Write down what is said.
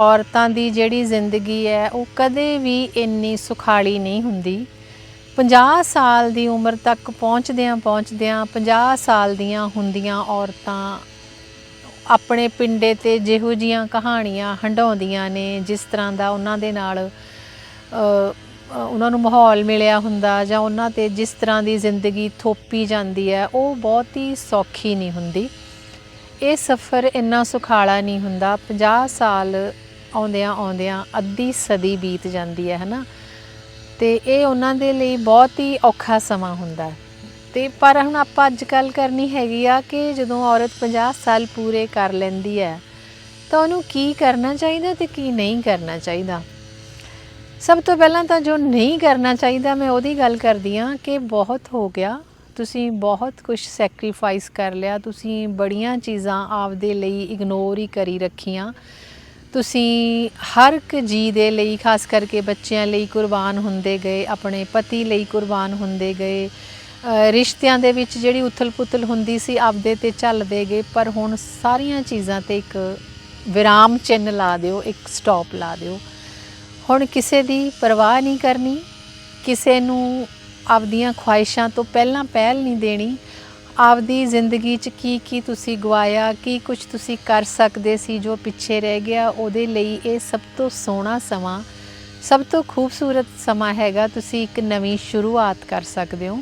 ਔਰਤਾਂ ਦੀ ਜਿਹੜੀ ਜ਼ਿੰਦਗੀ ਹੈ, ਉਹ ਕਦੇ ਵੀ ਇੰਨੀ ਸੁਖਾਲੀ ਨਹੀਂ ਹੁੰਦੀ। 50 ਸਾਲ ਦੀ ਉਮਰ ਤੱਕ ਪਹੁੰਚਦਿਆਂ ਪਹੁੰਚਦਿਆਂ 50 ਸਾਲ ਦੀਆਂ ਹੁੰਦੀਆਂ ਔਰਤਾਂ ਆਪਣੇ ਪਿੰਡੇ ਤੇ ਜਿਹੋ ਜੀਆਂ ਕਹਾਣੀਆਂ ਹੰਡਾਉਂਦੀਆਂ ਨੇ, ਜਿਸ ਤਰ੍ਹਾਂ ਦਾ ਉਹਨਾਂ ਦੇ ਨਾਲ ਉਹਨਾਂ ਨੂੰ ਮਾਹੌਲ ਮਿਲਿਆ ਹੁੰਦਾ ਜਾਂ ਉਹਨਾਂ ਤੇ ਜਿਸ ਤਰ੍ਹਾਂ ਦੀ ਜ਼ਿੰਦਗੀ ਥੋਪੀ ਜਾਂਦੀ ਹੈ, ਉਹ ਬਹੁਤ ਹੀ ਸੌਖੀ ਨਹੀਂ ਹੁੰਦੀ। ਇਹ ਸਫ਼ਰ ਇੰਨਾ ਸੁਖਾਲਾ ਨਹੀਂ ਹੁੰਦਾ। 50 ਸਾਲ ਆਉਂਦਿਆਂ ਆਉਂਦਿਆਂ ਅੱਧੀ ਸਦੀ ਬੀਤ ਜਾਂਦੀ ਹੈ, ਹਨਾ? ਤੇ ਇਹ ਉਹਨਾਂ ਦੇ ਲਈ ਬਹੁਤ ਹੀ ਔਖਾ ਸਮਾਂ ਹੁੰਦਾ ਹੈ। ਤੇ ਪਰ ਹੁਣ ਆਪਾਂ ਅੱਜ ਕੱਲ ਕਰਨੀ ਹੈਗੀ ਆ ਕਿ ਜਦੋਂ ਔਰਤ 50 ਸਾਲ ਪੂਰੇ ਕਰ ਲੈਂਦੀ ਹੈ, ਤਾਂ ਉਹਨੂੰ ਕੀ ਕਰਨਾ ਚਾਹੀਦਾ ਤੇ ਕੀ ਨਹੀਂ ਕਰਨਾ ਚਾਹੀਦਾ? ਸਭ ਤੋਂ ਪਹਿਲਾਂ ਤਾਂ ਜੋ ਨਹੀਂ ਕਰਨਾ ਚਾਹੀਦਾ, ਮੈਂ ਉਹਦੀ ਗੱਲ ਕਰਦੀ ਆ ਕਿ ਬਹੁਤ ਹੋ ਗਿਆ, ਤੁਸੀਂ ਬਹੁਤ ਕੁਝ ਸੈਕਰੀਫਾਈਸ ਕਰ ਲਿਆ, ਤੁਸੀਂ ਬੜੀਆਂ ਚੀਜ਼ਾਂ ਆਪਦੇ ਲਈ ਇਗਨੋਰ ਹੀ ਕਰੀ ਰੱਖੀਆਂ। ਤੁਸੀਂ ਹਰ ਇੱਕ ਜੀ ਦੇ ਲਈ, ਖਾਸ ਕਰਕੇ ਬੱਚਿਆਂ ਲਈ ਕੁਰਬਾਨ ਹੁੰਦੇ ਗਏ, ਆਪਣੇ ਪਤੀ ਲਈ ਕੁਰਬਾਨ ਹੁੰਦੇ ਗਏ। ਰਿਸ਼ਤਿਆਂ ਦੇ ਵਿੱਚ ਜਿਹੜੀ ਉਥਲ-ਪੁਥਲ ਹੁੰਦੀ ਸੀ, ਆਪਦੇ ਤੇ ਚੱਲਦੇ ਗਏ, ਪਰ ਹੁਣ ਸਾਰੀਆਂ ਚੀਜ਼ਾਂ ਤੇ ਇੱਕ ਵਿਰਾਮ ਚਿੰਨ੍ਹ ਲਾ ਦਿਓ, ਇੱਕ ਸਟਾਪ ਲਾ ਦਿਓ। ਹੁਣ ਕਿਸੇ ਦੀ ਪਰਵਾਹ ਨਹੀਂ ਕਰਨੀ, ਕਿਸੇ ਨੂੰ ਆਪਦੀਆਂ ਖੁਆਇਸ਼ਾਂ ਤੋਂ ਪਹਿਲਾਂ ਪਹਿਲ ਨਹੀਂ ਦੇਣੀ। ਆਪਦੀ ਜ਼ਿੰਦਗੀ 'ਚ ਕੀ ਕੀ ਤੁਸੀਂ ਗਵਾਇਆ, ਕੀ ਕੁਝ ਤੁਸੀਂ ਕਰ ਸਕਦੇ ਸੀ ਜੋ ਪਿੱਛੇ ਰਹਿ ਗਿਆ, ਉਹਦੇ ਲਈ ਇਹ ਸਭ ਤੋਂ ਸੋਹਣਾ ਸਮਾਂ, ਸਭ ਤੋਂ ਖੂਬਸੂਰਤ ਸਮਾਂ ਹੈਗਾ, ਤੁਸੀਂ ਇੱਕ ਨਵੀਂ ਸ਼ੁਰੂਆਤ ਕਰ ਸਕਦੇ ਹੋ।